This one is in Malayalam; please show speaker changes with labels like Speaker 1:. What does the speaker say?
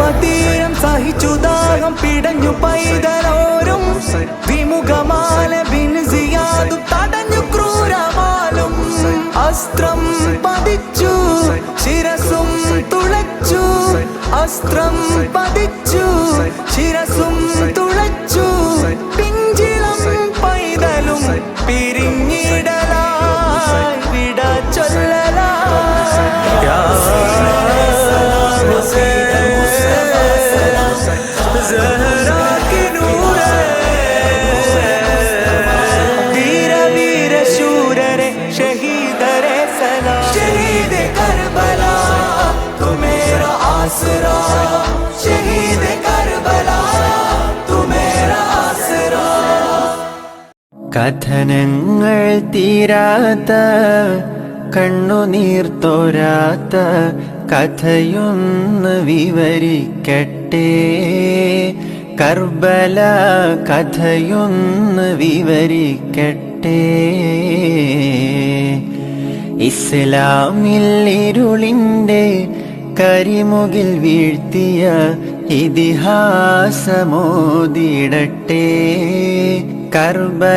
Speaker 1: അറഫതീരം സഹിച്ചു ദാഹം പിടഞ്ഞു പൈതലോരും. വിമുഖമാല ബിൻസിയാതു തടഞ്ഞു ക്രൂരമാലും. അസ്ത്രം പതിച്ചു ശിരസും തുളച്ചു. അസ്ത്രം പതിച്ചു ശിരസും തുളച്ചു. പിഞ്ചിളം പൈതലും പിരിഞ്ഞിടലായി ഷഹീദ കർബല തുമേര ആസറാ ഷഹീദ കർബല मेरा आसरा
Speaker 2: കഥനങ്ങൾ തീരാത്ത കണ്ണുനീർ തോരാത്ത കഥയൊന്ന് വിവരിക്കട്ടെ. കർബല കഥയൊന്ന് വിവരിക്കട്ടെ. ഇസ്ലാമിൽ ഇരുളിന്റെ കരിമുകിൽ വീഴ്ത്തിയ ഇതിഹാസമോദിടട്ടെ കർബല